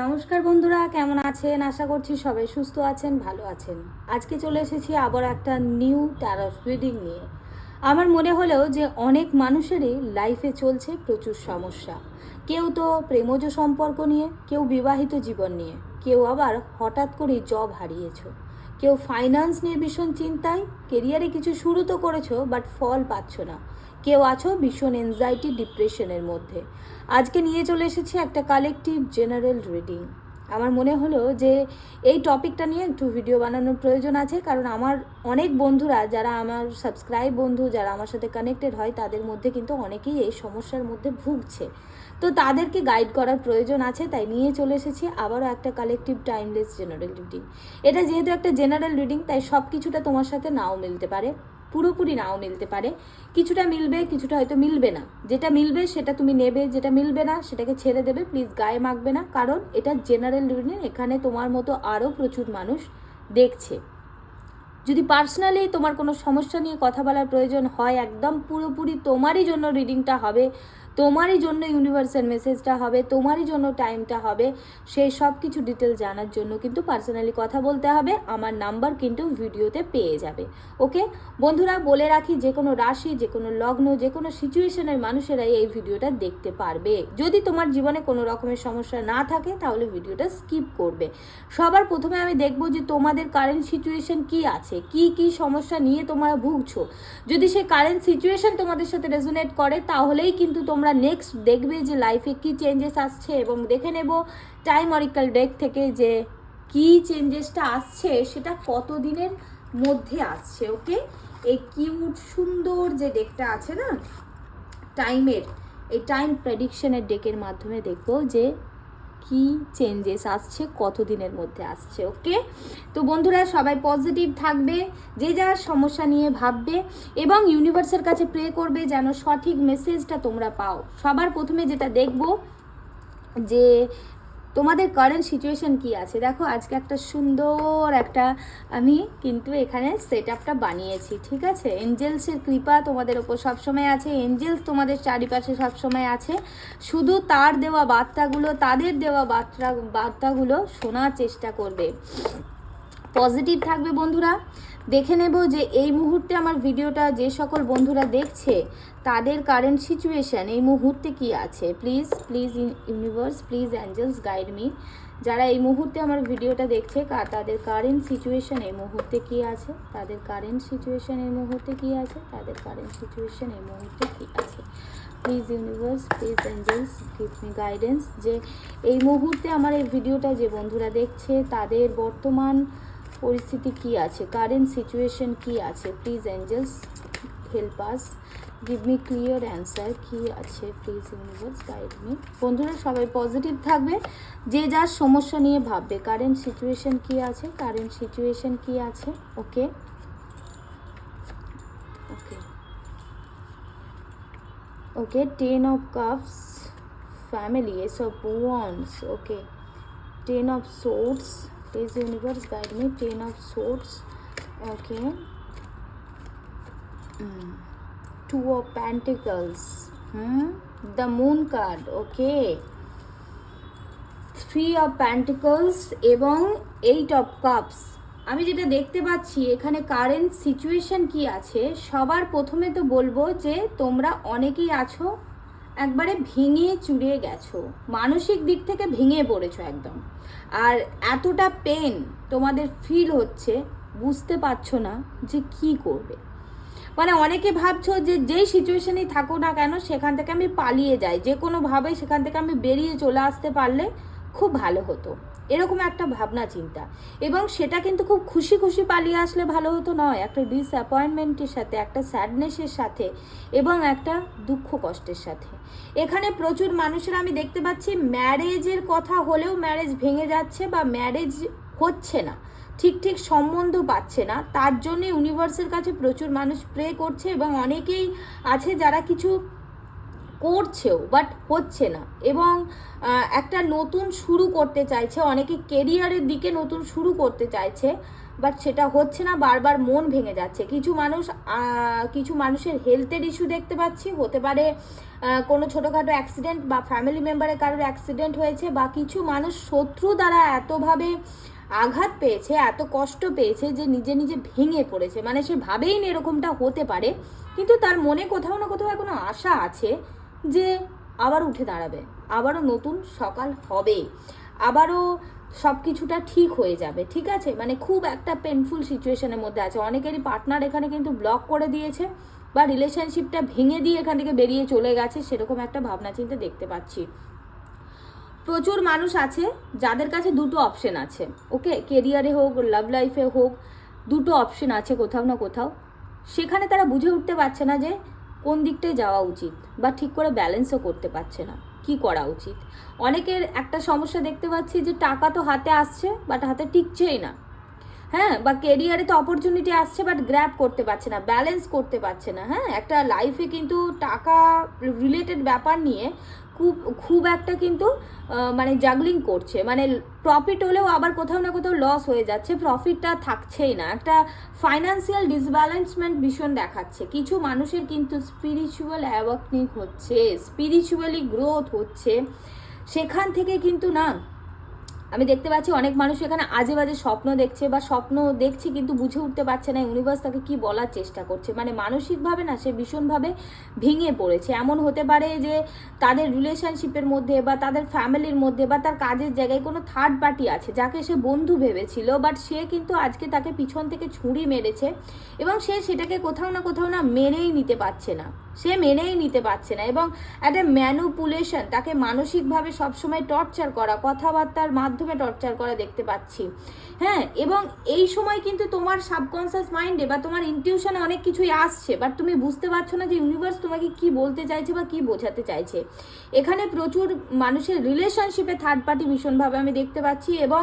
নমস্কার বন্ধুরা, কেমন আছেন? আশা করছি সবাই সুস্থ আছেন, ভালো আছেন। আজকে চলে এসেছি আবার একটা নিউ ট্যারস রিডিং নিয়ে। আমার মনে হলো যে অনেক মানুষেরই লাইফে চলছে প্রচুর সমস্যা। কেউ তো প্রেমজ সম্পর্ক নিয়ে, কেউ বিবাহিত জীবন নিয়ে, কেউ আবার হঠাৎ করেই জব হারিয়েছ। কেউ ফাইন্যান্স নিয়ে ভীষণ চিন্তায় কেরিয়ারে কিছু শুরু তো করেছ বাট ফল পাচ্ছ না। কেউ আছো ভীষণ এনজাইটি ডিপ্রেশনের মধ্যে। আজকে নিয়ে চলে এসেছি একটা কালেকটিভ জেনারেল রিডিং আমার মনে হলো যে এই টপিকটা নিয়ে একটু ভিডিও বানানোর প্রয়োজন আছে, কারণ আমার অনেক বন্ধুরা, যারা আমার সাবস্ক্রাইব বন্ধু, যারা আমার সাথে কানেক্টেড হয়, তাদের মধ্যে কিন্তু অনেকেই এই সমস্যার মধ্যে ভুগছে। তো তাদেরকে গাইড করার প্রয়োজন আছে, তাই নিয়ে চলে এসেছি আবারও একটা কালেকটিভ টাইমলেস জেনারেল রিডিং এটা যেহেতু একটা জেনারেল রিডিং তাই সব কিছুটা তোমার সাথে নাও মিলতে পারে। পুরোপুরি নাও মিলতে পারে। কিছুটা মিলবে, কিছুটা হয়তো মিলবে না। যেটা মিলবে, সেটা তুমি নেবে। যেটা মিলবে না, সেটাকে ছেড়ে দেবে। প্লিজ গায়ে মাখবে না। কারণ এটা জেনারেল রিডিং এখানে তোমার মতো আরও প্রচুর মানুষ দেখছে। যদি পার্সোনালি তোমার কোনো সমস্যা নিয়ে কথা বলার প্রয়োজন হয়, একদম পুরোপুরি তোমারই জন্য রিডিংটা হবে। তোমারই জন্য ইউনিভার্সাল মেসেজটা হবে, তোমারই জন্য টাইমটা হবে সেই সব কিছু ডিটেল জানার জন্য কিন্তু পার্সোনালি কথা বলতে হবে, আমার নাম্বার কিন্তু ভিডিওতে পেয়ে যাবে ওকে বন্ধুরা, বলে রাখি, যে কোনো রাশি, যে কোনো লগ্ন, যে কোনো সিচুয়েশনের মানুষেরাই এই ভিডিওটা দেখতে পারবে। যদি তোমার জীবনে কোনো রকমের সমস্যা না থাকে, তাহলে ভিডিওটা স্কিপ করবে। সবার প্রথমে আমি দেখব যে তোমাদের কারেন্ট সিচুয়েশন কি আছে, কি কি সমস্যা নিয়ে তোমরা ভুগছো। যদি সেই কারেন্ট সিচুয়েশন তোমাদের সাথে রেজোনেট করে, তাহলেই কিন্তু তোমরা নেক্সট দেখবে যে লাইফে কি চেঞ্জেস আসছে এবং দেখে নেব টাইম অরিকাল ডেক থেকে যে কি চেঞ্জেসটা আসছে, সেটা কত দিনের মধ্যে আসছে ওকে এই কিউট সুন্দর যে ডেকটা আছে না টাইমের এই টাইম প্রেডিকশনের ডেকের মাধ্যমে দেখব যে কি চেঞ্জেস আসছে কত দিনের মধ্যে আসছে ওকে তো বন্ধুরা, সবাই পজিটিভ থাকবে, যে যার সমস্যা নিয়ে ভাববে এবং ইউনিভার্সের কাছে প্রে করবে যেন সঠিক মেসেজটা তোমরা পাও। সবার প্রথমে যেটা দেখব যে তোমাদের কারেন্ট সিচুয়েশন কী আছে? দেখো, আজকে একটা সুন্দর একটা আমি কিন্তু এখানে সেট আপটা বানিয়েছি, ঠিক আছে? এঞ্জেলসের কৃপা তোমাদের ওপর সবসময় আছে এঞ্জেলস তোমাদের চারিপাশে সবসময় আছে। শুধু তার দেওয়া বার্তাগুলো, তাদের দেওয়া বার্তা, বার্তাগুলো শোনার চেষ্টা করবে। পজিটিভ থাকবে বন্ধুরা। দেখে নেব যে এই মুহূর্তে আমার ভিডিওটা যে সকল বন্ধুরা দেখছে, তাদের কারেন্ট সিচুয়েশন এই মুহূর্তে কি আছে? Please please universe please angels guide me যারা এই মুহূর্তে আমার ভিডিওটা দেখছে তাদের কারেন্ট সিচুয়েশান এই মুহূর্তে কি আছে? তাদের কারেন্ট সিচুয়েশান এই মুহূর্তে কি আছে? তাদের কারেন্ট সিচুয়েশন এই মুহূর্তে কি আছে? Please universe please angels give me guidance যে এই মুহূর্তে আমার এই ভিডিওটা যে বন্ধুরা দেখছে, তাদের বর্তমান পরিস্থিতি কি আছে? কারেন্ট সিচুয়েশন কি আছে? Please angels help us give me clear answer কি আছে? প্লিজ ইউনিভার্স গাইড মি বন্ধুরা, সবাই পজিটিভ থাকবে। যে যার সমস্যা নিয়ে ভাববে কারেন্ট সিচুয়েশন কি আছে? কারেন্ট সিচুয়েশন কি আছে? Okay okay okay ten of cups family ace of wands okay? ten of swords please universe guide me ten of swords okay Mm. two of pentacles hmm? the moon card okay three of pentacles এবং eight of cups আমি যেটা দেখতে পাচ্ছি এখানে current situation কি আছে সবার প্রথমে তো বলব যে তোমরা অনেকেই আছো একবারে ভেঙে চুড়ে গেছো। মানসিক দিক থেকে ভেঙে পড়েছো একদম। আর এতটা পেন তোমাদের ফিল হচ্ছে, বুঝতে পারছ না যে কি করবে। মানে অনেকে ভাবছ যে যেই সিচুয়েশনেই থাকো না কেন, সেখান থেকে আমি পালিয়ে যাই। যে কোনোভাবে সেখান থেকে আমি বেরিয়ে চলে আসতে পারলে খুব ভালো হতো। এরকম একটা ভাবনা, চিন্তা। এবং সেটা কিন্তু খুব খুশি খুশি পালিয়ে আসলে ভালো হতো নয়। একটা ডিসঅ্যাপয়েন্টমেন্টের সাথে, একটা স্যাডনেসের সাথে এবং একটা দুঃখ কষ্টের সাথে। এখানে প্রচুর মানুষের আমি দেখতে পাচ্ছি ম্যারেজের কথা হলেও ম্যারেজ ভেঙে যাচ্ছে বা ম্যারেজ হচ্ছে না। ঠিক ঠিক সম্বন্ধ পাচ্ছে না। তার জন্য ইউনিভার্সের কাছে প্রচুর মানুষ প্রে করছে এবং অনেকেই আছে যারা কিছু করছেও বাট হচ্ছে না। এবং একটা নতুন শুরু করতে চাইছে, অনেকে কেরিয়ারের দিকে নতুন শুরু করতে চাইছে বাট সেটা হচ্ছে না, বারবার মন ভেঙে যাচ্ছে। কিছু মানুষ কিছু মানুষের হেলথের ইস্যু দেখতে পাচ্ছি, হতে পারে কোনো ছোটোখাটো অ্যাক্সিডেন্ট বা ফ্যামিলি মেম্বারের কারোর অ্যাক্সিডেন্ট হয়েছে, বা কিছু মানুষ শত্রু দ্বারা এতভাবে আঘাত পেয়েছে, এত কষ্ট পেয়েছে যে নিজে নিজে ভেঙে পড়েছে। মানে সে ভাবেই না এরকমটা হতে পারে, কিন্তু তার মনে কোথাও না কোথাও এখনও আশা আছে। যে আবার উঠে দাঁড়াবে, আবারও নতুন সকাল হবে, আবারও সব কিছুটা ঠিক হয়ে যাবে, ঠিক আছে? মানে খুব একটা পেনফুল সিচুয়েশনের মধ্যে আছে। অনেকেরই পার্টনার এখানে কিন্তু ব্লক করে দিয়েছে বা রিলেশনশিপটা ভেঙে দিয়ে এখান থেকে বেরিয়ে চলে গেছে, সেরকম একটা ভাবনা চিন্তা দেখতে পাচ্ছি। প্রচুর মানুষ আছে যাদের কাছে দুটো অপশন আছে ওকে কেরিয়ারে হোক লাভ লাইফে হোক, দুটো অপশন আছে কোথাও না কোথাও। সেখানে তারা বুঝে উঠতে পারছে না যে কোন দিকটায় যাওয়া উচিত বা ঠিক করে ব্যালেন্সও করতে পারছে না? কি করা উচিত? অনেকের একটা সমস্যা দেখতে পাচ্ছি যে টাকা তো হাতে আসছে বাট হাতে টিকছেই না। হ্যাঁ বা কেরিয়ারে তো অপরচুনিটি আসছে বাট গ্র্যাপ করতে পারছে না ব্যালেন্স করতে পারছে না। হ্যাঁ একটা লাইফে কিন্তু টাকা রিলেটেড ব্যাপার নিয়ে খুব খুব একটা কিন্তু মানে জাগলিং করছে। মানে প্রফিট হলেও আবার কোথাও না কোথাও লস হয়ে যাচ্ছে প্রফিটটা থাকছেই না। একটা ফাইন্যান্সিয়াল ডিসব্যালেন্সমেন্ট ভীষণ দেখাচ্ছে। কিছু মানুষের কিন্তু স্পিরিচুয়াল অ্যাওয়াকনিং হচ্ছে স্পিরিচুয়ালি গ্রোথ হচ্ছে। সেখান থেকে কিন্তু না আমি দেখতে পাচ্ছি অনেক মানুষ এখানে আজে বাজে স্বপ্ন দেখছে বা স্বপ্ন দেখছে কিন্তু বুঝে উঠতে পারছে না ইউনিভার্স তাকে কি বলার চেষ্টা করছে। মানে মানসিকভাবে না সে ভীষণভাবে ভেঙে পড়েছে। এমন হতে পারে যে তাদের রিলেশনশিপের মধ্যে বা তাদের ফ্যামিলির মধ্যে বা তার কাজের জায়গায় কোনো থার্ড পার্টি আছে যাকে সে বন্ধু ভেবেছিল বাট সে কিন্তু আজকে তাকে পিছন থেকে ছুরি মেরেছে এবং সে সেটাকে কোথাও না কোথাও না মেনেই নিতে পারছে না। সে মেনেই নিতে পারছে না এবং একটা ম্যানুপুলেশন তাকে মানসিকভাবে সবসময় টর্চার করা, কথাবার্তার মাধ্যমে টর্চার করা দেখতে পাচ্ছি। হ্যাঁ এবং এই সময় কিন্তু তোমার সাবকনসিয়াস মাইন্ডে বা তোমার ইনটিউশনে অনেক কিছুই আসছে বাট তুমি বুঝতে পারছ না যে ইউনিভার্স তোমাকে কি বলতে চাইছে বা কি বোঝাতে চাইছে। এখানে প্রচুর মানুষের রিলেশনশিপে থার্ড পার্টি ভীষণভাবে আমি দেখতে পাচ্ছি এবং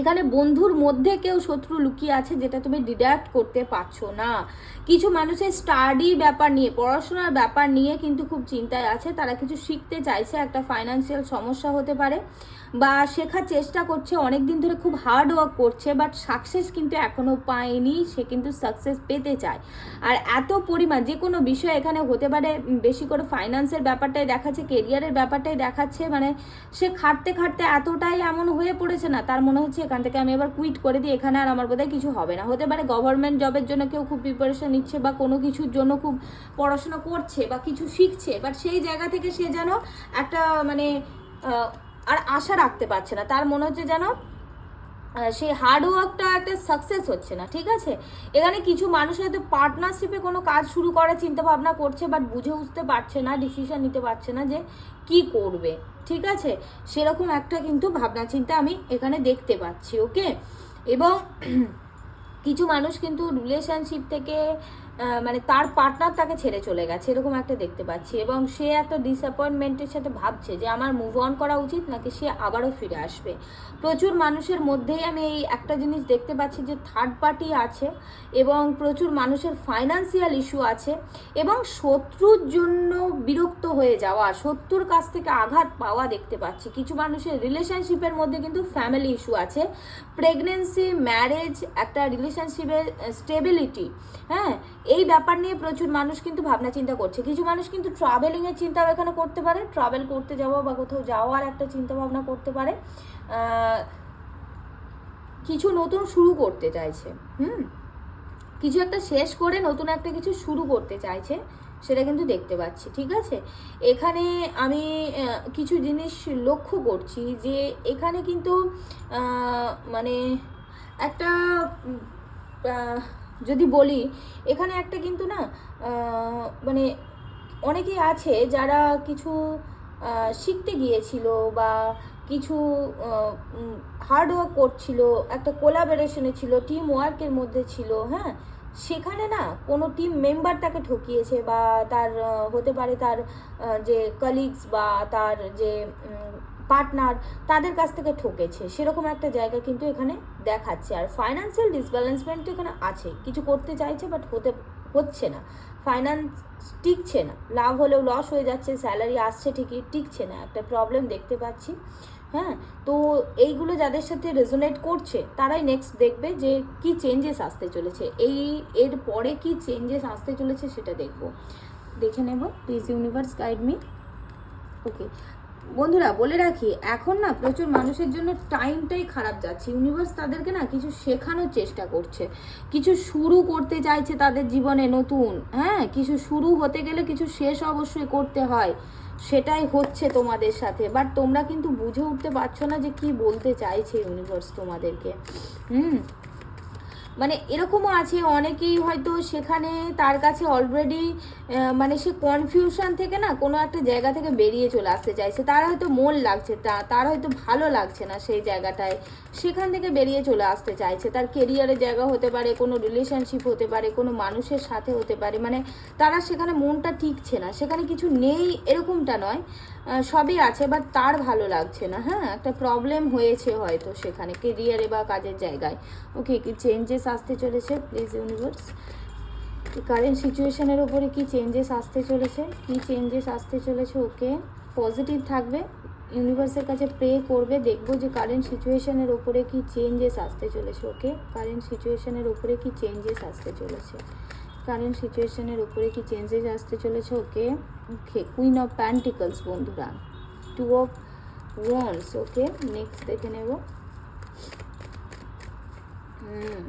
এখানে বন্ধুর মধ্যে কেউ শত্রু লুকিয়ে আছে যেটা তুমি ডিডাক্ট করতে পারছ না। কিছু মানুষের স্টাডি ব্যাপার নিয়ে, পড়াশোনার ব্যাপার নিয়ে কিন্তু খুব চিন্তায় আছে, তারা কিছু শিখতে চাইছে, একটা ফাইন্যান্সিয়াল সমস্যা হতে পারে। বা শেখার চেষ্টা করছে অনেক দিন ধরে খুব হার্ড ওয়ার্ক করছে বাট সাকসেস কিন্তু এখনও পায়নি, সে কিন্তু সাকসেস পেতে চায়। আর এত পরিমাণ, যে কোনো বিষয় এখানে হতে পারে বেশি করে ফাইন্যান্সের ব্যাপারটাই দেখাচ্ছে কেরিয়ারের ব্যাপারটাই দেখাচ্ছে মানে সে খাটতে খাটতে এতটাই এমন হয়ে পড়েছে না, তার মনে হচ্ছে এখান থেকে আমি এবার কুইট করে দিই, এখানে আর আমার বোধহয় কিছু হবে না। হতে পারে গভর্নমেন্ট জবের জন্য কেউ খুব প্রিপারেশন নিচ্ছে বা কোনো কিছুর জন্য খুব পড়াশোনা করছে বা কিছু শিখছে বাট সেই জায়গা থেকে সে যেন একটা মানে আর আশা রাখতে পারছে না। তার মনে হচ্ছে যেন সেই হার্ড ওয়ার্কটা একটা সাকসেস হচ্ছে না, ঠিক আছে? এখানে কিছু মানুষ হয়তো পার্টনারশিপে কোনো কাজ শুরু করার চিন্তা ভাবনা করছে বাট বুঝে উঠতে পারছে না ডিসিশন নিতে পারছে না যে কি করবে, ঠিক আছে? সেরকম একটা কিন্তু ভাবনা, চিন্তা আমি এখানে দেখতে পাচ্ছি ওকে এবং কিছু মানুষ কিন্তু রিলেশনশিপ থেকে মানে তার পার্টনার তাকে ছেড়ে চলে গেছে, এরকম একটা দেখতে পাচ্ছি। এবং সে এত ডিসঅ্যাপয়েন্টমেন্টের সাথে ভাবছে যে আমার মুভ অন করা উচিত নাকি সে আবারও ফিরে আসবে। প্রচুর মানুষের মধ্যেই আমি এই একটা জিনিস দেখতে পাচ্ছি যে থার্ড পার্টি আছে এবং প্রচুর মানুষের ফাইন্যান্সিয়াল ইস্যু আছে এবং শত্রুর জন্য বিরক্ত হয়ে যাওয়া, শত্রুর কাছ থেকে আঘাত পাওয়া দেখতে পাচ্ছি। কিছু মানুষের রিলেশনশিপের মধ্যে কিন্তু ফ্যামিলি ইস্যু আছে। প্রেগনেন্সি ম্যারেজ একটা রিলেশনশিপের স্টেবিলিটি হ্যাঁ? এই ব্যাপার নিয়ে প্রচুর মানুষ কিন্তু ভাবনা চিন্তা করছে। কিছু মানুষ কিন্তু ট্রাভেলিংয়ের চিন্তাও এখানে করতে পারে। ট্রাভেল করতে যাওয়া বা কোথাও যাওয়ার একটা চিন্তা ভাবনা করতে পারে। কিছু নতুন শুরু করতে চাইছে। হুম? কিছু একটা শেষ করে নতুন একটা কিছু শুরু করতে চাইছে, সেটা কিন্তু দেখতে পাচ্ছি, ঠিক আছে? এখানে আমি কিছু জিনিস লক্ষ্য করছি যে এখানে কিন্তু মানে একটা যদি বলি, এখানে একটা কিন্তু না মানে অনেকেই আছে যারা কিছু শিখতে গিয়েছিল বা কিছু হার্ডওয়ার্ক করছিল, একটা কোলাবোরেশনে ছিল টিম ওয়ার্কের মধ্যে ছিল হ্যাঁ? সেখানে না কোনো টিম মেম্বার তাকে ঠকিয়েছে বা তার হতে পারে তার যে কলিগস বা তার যে পার্টনার তাদের কাছ থেকে ঠকেছে। সেরকম একটা জায়গা কিন্তু এখানে দেখাচ্ছে। আর ফাইন্যান্সিয়াল ডিসব্যালেন্সমেন্ট তো এখানে আছে। কিছু করতে চাইছে বাট হতে, হচ্ছে না। ফাইন্যান্স টিকছে না। লাভ হলেও লস হয়ে যাচ্ছে স্যালারি আসছে ঠিকই, টিকছে না। একটা প্রবলেম দেখতে পাচ্ছি। হ্যাঁ? তো এইগুলো যাদের সাথে রেজোনেট করছে, তারাই নেক্সট দেখবে যে কি চেঞ্জেস আসতে চলেছে। এই, এর পরে কি চেঞ্জেস আসতে চলেছে সেটা দেখব। দেখে নেব। Please universe guide me okay বন্ধুরা, বলে রাখি, এখন না প্রচুর মানুষের জন্য টাইমটাই খারাপ যাচ্ছে। ইউনিভার্স তাদেরকে না কিছু শেখানোর চেষ্টা করছে। কিছু শুরু করতে চাইছে তাদের জীবনে নতুন। হ্যাঁ কিছু শুরু হতে গেলে কিছু শেষ অবশ্যই করতে হয়। সেটাই হচ্ছে তোমাদের সাথে। বাট তোমরা কিন্তু বুঝে উঠতে পারছ না যে কি বলতে চাইছে ইউনিভার্স তোমাদেরকে। হুম? মানে এরকমও আছে, অনেকেই হয়তো সেখানে তার কাছে অলরেডি মানে সে কনফিউশন থেকে না কোনো একটা জায়গা থেকে বেরিয়ে চলে আসতে চাইছে। তার হয়তো মন লাগছে, তা, তার হয়তো ভালো লাগছে না সেই জায়গাটায়। সেখান থেকে বেরিয়ে চলে আসতে চাইছে। তার কেরিয়ারের জায়গা হতে পারে, কোনো রিলেশনশিপ হতে পারে, কোনো মানুষের সাথে হতে পারে। মানে তারা সেখানে মনটা টিকছে না। সেখানে কিছু নেই, এরকমটা নয়। সবই আছে বাট তার ভালো লাগছে না। হ্যাঁ একটা প্রবলেম হয়েছে হয়তো সেখানে কেরিয়ারে বা কাজের জায়গায়। ওকে কি চেঞ্জেস আসতে চলেছে প্লিজ ইউনিভার্স কারেন্ট সিচুয়েশনের ওপরে কি চেঞ্জেস আসতে চলেছে? কি চেঞ্জেস আসতে চলেছে? ওকে পজিটিভ থাকবে ইউনিভার্সের কাছে প্রে করবে, দেখব যে কারেন্ট সিচুয়েশনের ওপরে কি চেঞ্জেস আসতে চলেছে, ওকে? কারেন্ট সিচুয়েশনের ওপরে কি চেঞ্জেস আসতে চলেছে? কারেন্ট সিচুয়েশনের ওপরে কি চেঞ্জেস আসতে চলেছে, okay? Okay queen of pentacles বন্ধুরা। Two of wands okay? Next দেখে নেব। হুম।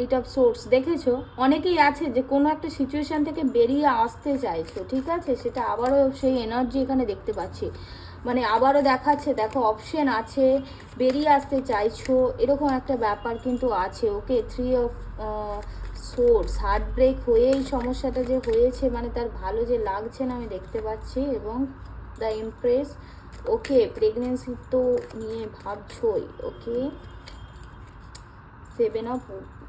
এইট সোর্স দেখেছ? অনেকেই আছে যে কোনো একটা সিচুয়েশন থেকে বেরিয়ে আসতে চাইছো, ঠিক আছে? সেটা আবারও সেই এনার্জি এখানে দেখতে পাচ্ছি। মানে আবারও দেখাচ্ছে, দেখো অপশন আছে, বেরিয়ে আসতে চাইছো, এরকম একটা ব্যাপার কিন্তু আছে। Okay three of swords heart break হয়ে এই সমস্যাটা যে হয়েছে মানে তার ভালো যে লাগছে না, আমি দেখতে পাচ্ছি। এবং দ্য ইমপ্রেস ওকে প্রেগনেন্সি তো নিয়ে ভাবছই ওকে সেভেন অফ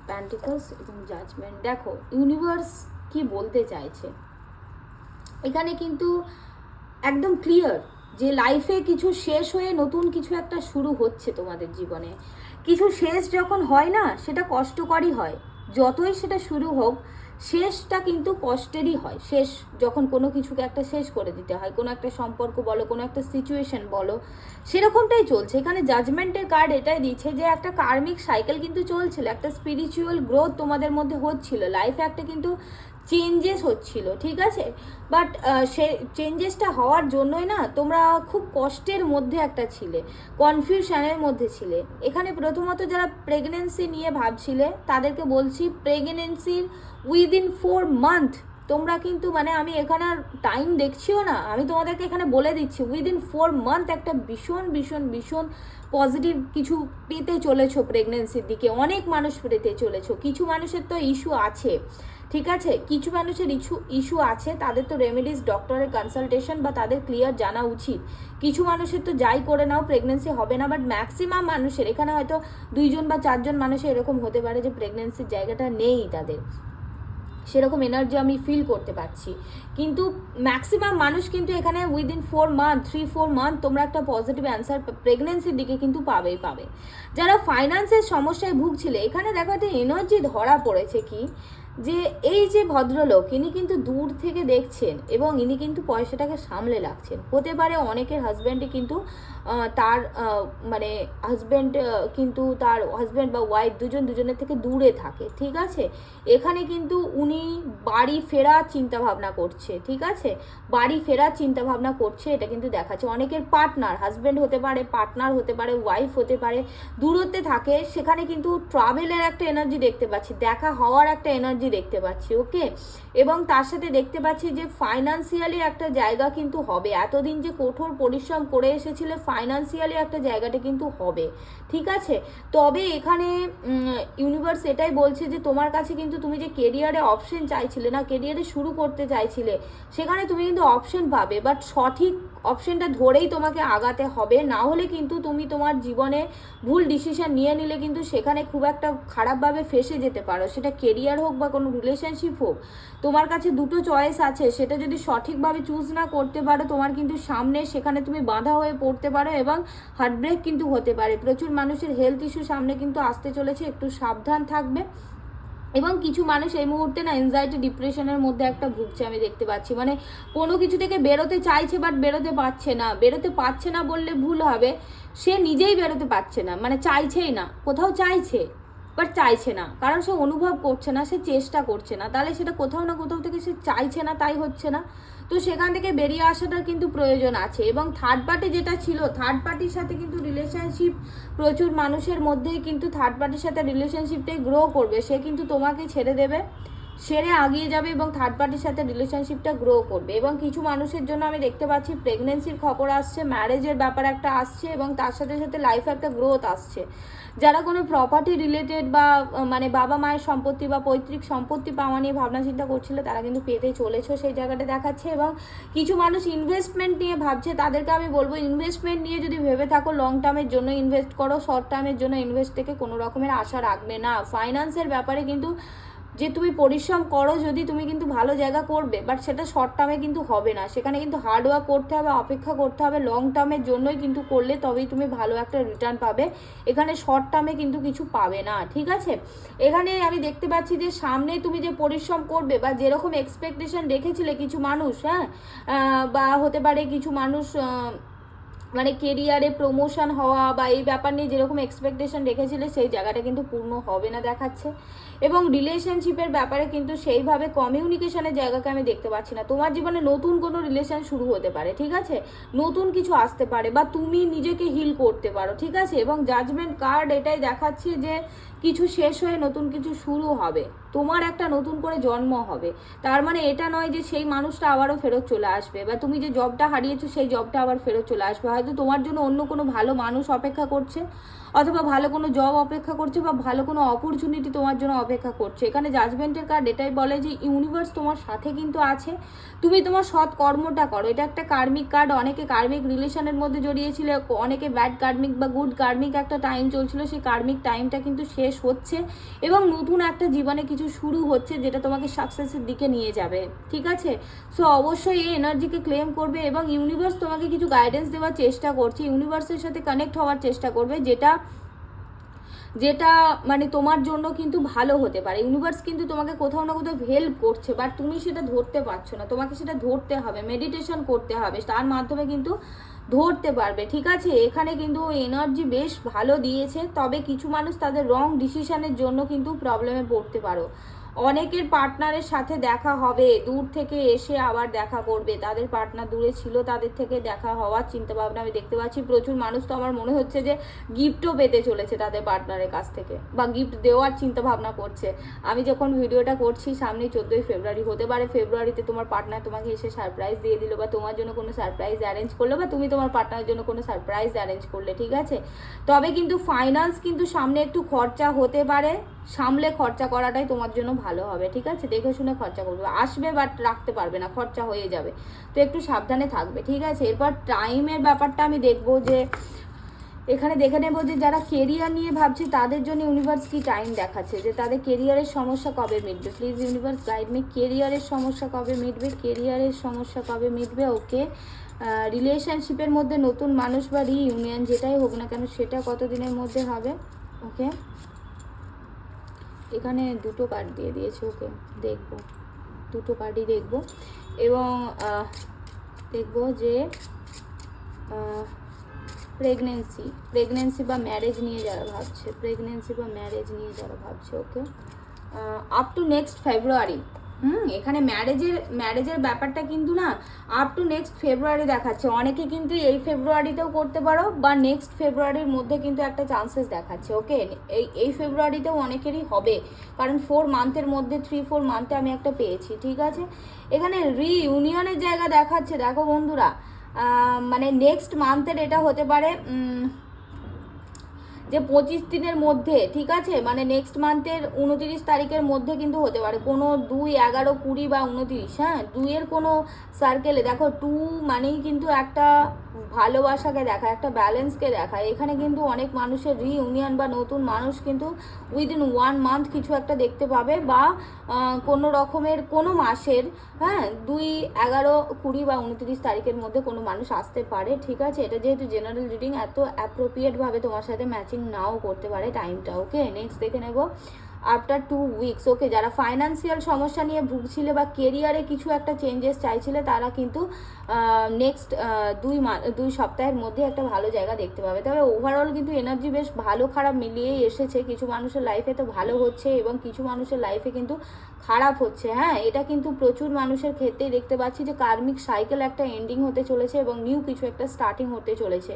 প্যান্টিকলস এবং জাজমেন্ট। দেখো, ইউনিভার্স কি বলতে চাইছে? এখানে কিন্তু একদম ক্লিয়ার যে লাইফে কিছু শেষ হয়ে নতুন কিছু একটা শুরু হচ্ছে তোমাদের জীবনে। কিছু শেষ যখন হয় না, সেটা কষ্টকরই হয়। যতই সেটা শুরু হোক শেষটা কিন্তু কষ্টেরই হয়। শেষ, যখন কোনো কিছুকে একটা শেষ করে দিতে হয়, কোনো একটা সম্পর্ক বলো, কোনো একটা সিচুয়েশন বলো, সেরকমটাই চলছে। এখানে জাজমেন্টের কার্ড এটাই দিচ্ছে যে একটা কার্মিক সাইকেল কিন্তু চলছিল, একটা স্পিরিচুয়াল গ্রোথ তোমাদের মধ্যে হচ্ছিল লাইফে একটা কিন্তু চেঞ্জেস হচ্ছিল, ঠিক আছে? বাট সে চেঞ্জেসটা হওয়ার জন্যই না তোমরা খুব কষ্টের মধ্যে একটা ছিলে কনফিউশনের মধ্যে ছিলে। এখানে প্রথমত যারা প্রেগনেন্সি নিয়ে ভাবছিলে, তাদেরকে বলছি প্রেগনেন্সির উইদিন ফোর মান্থ তোমরা কিন্তু মানে আমি এখানে টাইম দেখছিও না, আমি তোমাদেরকে এখানে বলে দিচ্ছি উইদিন ফোর মান্থ একটা ভীষণ ভীষণ ভীষণ পজিটিভ কিছু পেতে চলেছো প্রেগনেন্সির দিকে, অনেক মানুষ পেতে চলেছো, কিছু মানুষের তো ইস্যু আছে, ঠিক আছে? কিছু মানুষের ইস্যু ইস্যু আছে, তাদের তো রেমেডিস ডক্টরের কনসালটেশন বা তাদের ক্লিয়ার জানা উচিত। কিছু মানুষের তো যাই করে নাও প্রেগনেন্সি হবে না বাট ম্যাক্সিমাম মানুষের, এখানে হয়তো দুইজন বা চারজন মানুষের এরকম হতে পারে যে প্রেগনেন্সির জায়গাটা নেই তাদের। সেরকম এনার্জি আমি ফিল করতে পারছি। কিন্তু ম্যাক্সিমাম মানুষ কিন্তু এখানে within four month three four month তোমরা একটা পজিটিভ অ্যান্সার প্রেগনেন্সির দিকে কিন্তু পাবেই পাবে। যারা ফাইন্যান্সের সমস্যায় ভুগছিলে, এখানে দেখো একটা এনার্জি ধরা পড়েছে কি? যে এই যে ভদ্রলোক, ইনি কিন্তু দূর থেকে দেখছেন এবং ইনি কিন্তু পয়সাটাকে সামলে রাখছেন। হতে পারে অনেকের হাজব্যান্ডে কিন্তু তার মানে হাজব্যান্ড কিন্তু তার হাজব্যান্ড বা ওয়াইফ দুজন দুজনের থেকে দূরে থাকে, ঠিক আছে? এখানে কিন্তু উনি বাড়ি ফেরার চিন্তা ভাবনা করছে, ঠিক আছে? বাড়ি ফেরার চিন্তা ভাবনা করছে, এটা কিন্তু দেখাচ্ছে। অনেকের পার্টনার হাজব্যান্ড হতে পারে পার্টনার হতে পারে ওয়াইফ হতে পারে, দূরত্বে থাকে, সেখানে কিন্তু ট্রাভেলের একটা এনার্জি দেখতে পাচ্ছি, দেখা হওয়ার একটা এনার্জি দেখতে পাচ্ছি, ওকে? এবং তার সাথে দেখতে পাচ্ছি যে ফাইনান্সিয়ালি একটা জায়গা কিন্তু হবে। এতদিন যে কঠোর পরিশ্রম করে এসেছিলে ফাইনান্সিয়ালি একটা জায়গাটা কিন্তু হবে। ঠিক আছে? তবে এখানে ইউনিভার্স এটাই বলছে যে তোমার কাছে কিন্তু তুমি যে কেরিয়ারে অপশন চাইছিলে না কেরিয়ারে শুরু করতে চাইছিলে, সেখানে তুমি কিন্তু অপশন পাবে। বাট সঠিক অপশনটা ধরেই তোমাকে আগাতে হবে। না হলে কিন্তু তুমি তোমার জীবনে ভুল ডিসিশন নিয়ে নিলে কিন্তু সেখানে খুব একটা খারাপভাবে ফেসে যেতে পারো। সেটা কেরিয়ার হোক বা কোনো রিলেশনশিপ হোক, তোমার কাছে দুটো চয়েস আছে। সেটা যদি সঠিকভাবে চুজ না করতে পারো, তোমার কিন্তু সামনে সেখানে তুমি বাধা হয়ে পড়তে পারো এবং হার্টব্রেক কিন্তু হতে পারে। প্রচুর মানুষের হেলথ ইস্যু সামনে কিন্তু আসতে চলেছে। একটু সাবধান থাকবে। এবং কিছু মানুষ এই মুহূর্তে না এনজাইটি ডিপ্রেশনের মধ্যে একটা ভুগছে আমি দেখতে পাচ্ছি। মানে কোনো কিছু থেকে বেরোতে চাইছে বাট বেরোতে পারছে না। বেরোতে পারছে না বললে ভুল হবে, সে নিজেই বেরোতে পারছে না। মানে চাইছেই না। কোথাও চাইছে বাট চাইছে না। কারণ সে অনুভব করছে না, সে চেষ্টা করছে না। তাহলে সেটা কোথাও না কোথাও থেকে সে চাইছে না, তাই হচ্ছে না। তো সেখান থেকে বেরিয়ে আসাটার কিন্তু প্রয়োজন আছে এবং থার্ড পার্টি যেটা ছিল থার্ড পার্টির সাথে কিন্তু রিলেশনশিপ প্রচুর মানুষের মধ্যেই কিন্তু থার্ড পার্টির সাথে রিলেশনশিপটাই গ্রো করবে। সে কিন্তু তোমাকে ছেড়ে দেবে, সেরে আগিয়ে যাবে এবং থার্ড পার্টির সাথে রিলেশনশিপটা গ্রো করবে। এবং কিছু মানুষের জন্য আমি দেখতে পাচ্ছি প্রেগনেন্সির খবর আসছে ম্যারেজের ব্যাপার একটা আসছে এবং তার সাথে সাথে লাইফে একটা গ্রোথ আসছে। যারা কোনো প্রপার্টি রিলেটেড বা মানে বাবা মায়ের সম্পত্তি বা পৈতৃক সম্পত্তি পাওয়া নিয়ে ভাবনা চিন্তা করছিল, তারা কিন্তু পেতে চলেছ সেই জায়গাটা দেখাচ্ছে এবং কিছু মানুষ ইনভেস্টমেন্ট নিয়ে ভাবছে, তাদেরকে আমি বলব ইনভেস্টমেন্ট নিয়ে যদি ভেবে থাকো লং টার্মের জন্য ইনভেস্ট করো শর্ট টার্মের জন্য ইনভেস্ট থেকে কোনো রকমের আশা রাখবে না। ফাইন্যান্সের ব্যাপারে কিন্তু যে তুমি পরিশ্রম করো যদি তুমি কিন্তু ভালো জায়গা করবে বাট সেটা শর্ট টার্মে কিন্তু হবে না। সেখানে কিন্তু হার্ড ওয়ার্ক করতে হবে, অপেক্ষা করতে হবে লং টার্মের জন্যই কিন্তু করলে তবেই তুমি ভালো একটা রিটার্ন পাবে। এখানে শর্ট টার্মে কিন্তু কিছু পাবে না, ঠিক আছে? এখানে আমি দেখতে পাচ্ছি যে সামনে তুমি যে পরিশ্রম করবে বা যেরকম এক্সপেকটেশন রেখেছিলে কিছু মানুষ হ্যাঁ? বা হতে পারে কিছু মানুষ মানে কেরিয়ারে প্রমোশন হওয়া বা এই ব্যাপার নিয়ে যেরকম এক্সপেকটেশন রেখেছিলে, সেই জায়গাটা কিন্তু পূর্ণ হবে না দেখাচ্ছে। এবং রিলেশনশিপের ব্যাপারে কিন্তু সেইভাবে কমিউনিকেশনের জায়গাকে আমি দেখতে পাচ্ছি না। তোমার জীবনে নতুন কোনো রিলেশন শুরু হতে পারে, ঠিক আছে? নতুন কিছু আসতে পারে বা তুমি নিজেকে হিল করতে পারো, ঠিক আছে? এবং জাজমেন্ট কার্ড এটাই দেখাচ্ছে যে কিছু শেষ হয়ে নতুন কিছু শুরু হবে। তোমার একটা নতুন করে জন্ম হবে। তার মানে এটা নয় যে সেই মানুষটা আবারও ফেরত চলে আসবে বা তুমি যে জবটা হারিয়েছো সেই জবটা আবার ফেরত চলে আসবে। হয়তো তোমার জন্য অন্য কোনো ভালো মানুষ অপেক্ষা করছে। অথবা ভালো কোনো জব অপেক্ষা করছে বা ভালো কোনো অপরচুনিটি তোমার জন্য অপেক্ষা করছে। এখানে জাজমেন্টের কার্ড এটাই বলে যে ইউনিভার্স তোমার সাথে কিন্তু আছে। তুমি তোমার সৎ কর্মটা করো। এটা একটা কার্মিক কার্ড অনেকে কার্মিক রিলেশনের মধ্যে জড়িয়েছিল, অনেকে ব্যাড কার্মিক বা গুড কার্মিক একটা টাইম চলছিল, সেই কার্মিক টাইমটা কিন্তু শেষ হচ্ছে এবং নতুন একটা জীবনে কিছু শুরু হচ্ছে যেটা তোমাকে সাকসেসের দিকে নিয়ে যাবে। ঠিক আছে? সো অবশ্যই এই এনার্জিকে ক্লেম করবে এবং ইউনিভার্স তোমাকে কিছু গাইডেন্স দেওয়ার চেষ্টা করছে। ইউনিভার্সের সাথে কানেক্ট হওয়ার চেষ্টা করবে যেটা যেটা মানে তোমার জন্য কিন্তু ভালো হতে পারে। ইউনিভার্স কিন্তু তোমাকে কোথাও না কোথাও হেল্প করছে বাট তুমি সেটা ধরতে পারছ না। তোমাকে সেটা ধরতে হবে মেডিটেশন করতে হবে, তার মাধ্যমে কিন্তু ধরতে পারবে, ঠিক আছে? এখানে কিন্তু এনার্জি বেশ ভালো দিয়েছে, তবে কিছু মানুষ তাদের রং ডিসিশনের জন্য কিন্তু প্রবলেমে পড়তে পারো। অনেকের পার্টনারের সাথে দেখা হবে, দূর থেকে এসে আবার দেখা করবে। তাদের পার্টনার দূরে ছিল, তাদের থেকে দেখা হওয়ার চিন্তা ভাবনা আমি দেখতে পাচ্ছি। প্রচুর মানুষ তো আমার মনে হচ্ছে যে গিফটও পেতে চলেছে তাদের পার্টনারের কাছ থেকে বা গিফট দেওয়ার চিন্তা ভাবনা করছে। আমি যখন ভিডিওটা করছি সামনে চোদ্দোই ফেব্রুয়ারি হতে পারে, ফেব্রুয়ারিতে তোমার পার্টনার তোমাকে এসে সারপ্রাইজ দিয়ে দিল বা তোমার জন্য কোনো সারপ্রাইজ অ্যারেঞ্জ করল বা তুমি তোমার পার্টনারের জন্য কোনো সারপ্রাইজ অ্যারেঞ্জ করলে, ঠিক আছে? তবে কিন্তু ফাইন্যান্স কিন্তু সামনে একটু খরচা হতে পারে। সামলে খরচা করাটাই তোমার জন্য ভালো হবে, ঠিক আছে? দেখে শুনে খরচা করবে। আসবে বাট রাখতে পারবে না, খরচা হয়ে যাবে। তো একটু সাবধানে থাকবে, ঠিক আছে? এরপর টাইমের ব্যাপারটা আমি দেখব যে, এখানে দেখে নেব যে যারা কেরিয়ার নিয়ে ভাবছে, তাদের জন্য ইউনিভার্স কি টাইম দেখাচ্ছে? যে তাদের কেরিয়ারের সমস্যা কবে মিটবে? প্লিজ ইউনিভার্স গাইড মি কেরিয়ারের সমস্যা কবে মিটবে? কেরিয়ারের সমস্যা কবে মিটবে? ওকে রিলেশনশিপের মধ্যে নতুন মানুষ বা রিইউনিয়ন যেটাই হোক না কেন, সেটা কতদিনের মধ্যে হবে? ওকে এখানে দুটো কার্ড দিয়ে দিয়েছে ওকে, দেখব। দুটো কার্ডই দেখব। এবং দেখব যে প্রেগনেন্সি প্রেগনেন্সি বা ম্যারেজ নিয়ে যারা ভাবছে প্রেগনেন্সি বা ম্যারেজ নিয়ে যারা ভাবছে okay up to next February hmm, এখানে ম্যারেজের ম্যারেজের ব্যাপারটা কিন্তু না আপ টু নেক্সট ফেব্রুয়ারি দেখাচ্ছে। অনেকে কিন্তু এই ফেব্রুয়ারিতেও করতে পারো বা নেক্সট ফেব্রুয়ারির মধ্যে কিন্তু একটা চান্সেস দেখাচ্ছে ওকে এই এই ফেব্রুয়ারিতেও অনেকেরই হবে, কারণ ফোর মান্থের মধ্যে থ্রি ফোর মান্থে আমি একটা পেয়েছি, ঠিক আছে? এখানে রিইউনিয়নের জায়গা দেখাচ্ছে, দেখো বন্ধুরা মানে নেক্সট মান্থের এটা হতে পারে যে পঁচিশ দিনের মধ্যে, ঠিক আছে? মানে নেক্সট মান্থের উনতিরিশ তারিখের মধ্যে কিন্তু হতে পারে। কোনো দুই, এগারো, কুড়ি বা উনতিরিশ হ্যাঁ? দুইয়ের কোনো সার্কেলে দেখো টু মানেই কিন্তু একটা ভালোবাসাকে দেখা, একটা ব্যালেন্সকে দেখা। এখানে কিন্তু অনেক মানুষের রিইউনিয়ন বা নতুন মানুষ কিন্তু উইদিন ওয়ান মান্থ কিছু একটা দেখতে পাবে বা কোনো রকমের কোনো মাসের হ্যাঁ দুই এগারো কুড়ি বা উনত্রিশ তারিখের মধ্যে কোনো মানুষ আসতে পারে, ঠিক আছে? এটা যেহেতু জেনারেল রিডিং এত অ্যাপ্রোপ্রিয়েটভাবে তোমার সাথে ম্যাচিং নাও করতে পারে টাইমটা ওকে নেক্সট দেখে নেব। আফটার টু উইকস ওকে যারা ফাইন্যান্সিয়াল সমস্যা নিয়ে ভুগছিলে বা কেরিয়ারে কিছু একটা চেঞ্জেস চাইছিলে, তারা কিন্তু নেক্সট দুই দুই সপ্তাহের মধ্যে একটা ভালো জায়গা দেখতে পাবে। তবে ওভারঅল কিন্তু এনার্জি বেশ ভালো খারাপ মিলিয়েই এসেছে। কিছু মানুষের লাইফে তো ভালো হচ্ছে এবং কিছু মানুষের লাইফে কিন্তু খারাপ হচ্ছে হ্যাঁ? এটা কিন্তু প্রচুর মানুষের ক্ষেত্রেই দেখতে পাচ্ছি যে কার্মিক সাইকেল একটা এন্ডিং হতে চলেছে এবং নিউ কিছু একটা স্টার্টিং হতে চলেছে।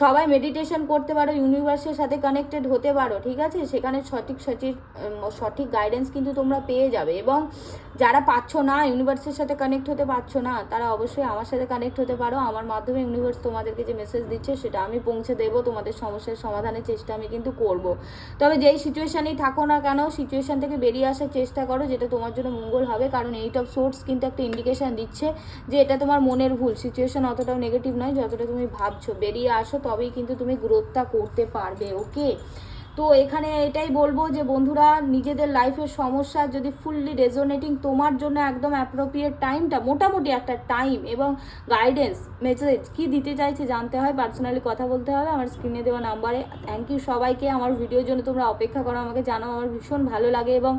সবাই মেডিটেশন করতে পারো ইউনিভার্সের সাথে কানেক্টেড হতে পারো, ঠিক আছে? সেখানে সঠিক সঠিক সঠিক গাইডেন্স কিন্তু তোমরা পেয়ে যাবে এবং যারা পাচ্ছ না ইউনিভার্সের সাথে কানেক্ট হতে পারছ না, তারা অবশ্যই আমার সাথে কানেক্ট হতে পারো। আমার মাধ্যমে ইউনিভার্স তোমাদেরকে যে মেসেজ দিচ্ছে, সেটা আমি পৌঁছে দেবো। তোমাদের সমস্যার সমাধানের চেষ্টা আমি কিন্তু করব। তবে যেই সিচুয়েশানেই থাকো না কেন সিচুয়েশান থেকে বেরিয়ে আসার চেষ্টা করো, যেটা তোমার জন্য মঙ্গল হবে, কারণ এইট অফ সোর্স কিন্তু একটা ইন্ডিকেশন দিচ্ছে যে এটা তোমার মনের ভুল। সিচুয়েশন অতটাও নেগেটিভ নয়, যতটা তুমি ভাবছ। বেরিয়ে আসো, তবেই কিন্তু তুমি গ্রোথটা করতে পারবে ওকে তো এখানে এটাই বলব যে বন্ধুরা, নিজেদের লাইফের সমস্যা যদি ফুললি রেজোনেটিং তোমার জন্য একদম অ্যাপ্রোপ্রিয়েট টাইমটা মোটামুটি একটা টাইম এবং গাইডেন্স মেসেজ কি দিতে চাইছে জানতে হয় পার্সোনালি কথা বলতে হবে, আমার স্ক্রিনে দেওয়া নাম্বারে থ্যাংক ইউ সবাইকে, আমার ভিডিওর জন্য তোমরা অপেক্ষা করো, আমাকে জানাও, আমার ভীষণ ভালো লাগে এবং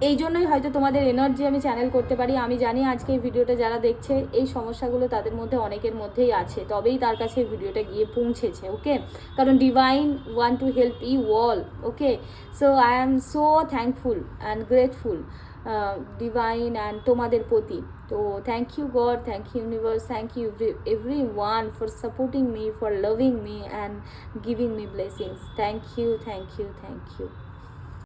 এই জন্যই হয়তো তোমাদের এনার্জি আমি চ্যানেল করতে পারি। আমি জানি আজকে এই ভিডিওটা যারা দেখছে, এই সমস্যাগুলো তাদের মধ্যে অনেকের মধ্যেই আছে। তবেই তার কাছে এই ভিডিওটা গিয়ে পৌঁছেছে ওকে কারণ divine one to help you all okay so I am so thankful and grateful divine and তোমাদের প্রতি। তো thank you God thank you universe thank you everyone for supporting me for loving me and giving me blessings thank you thank you thank you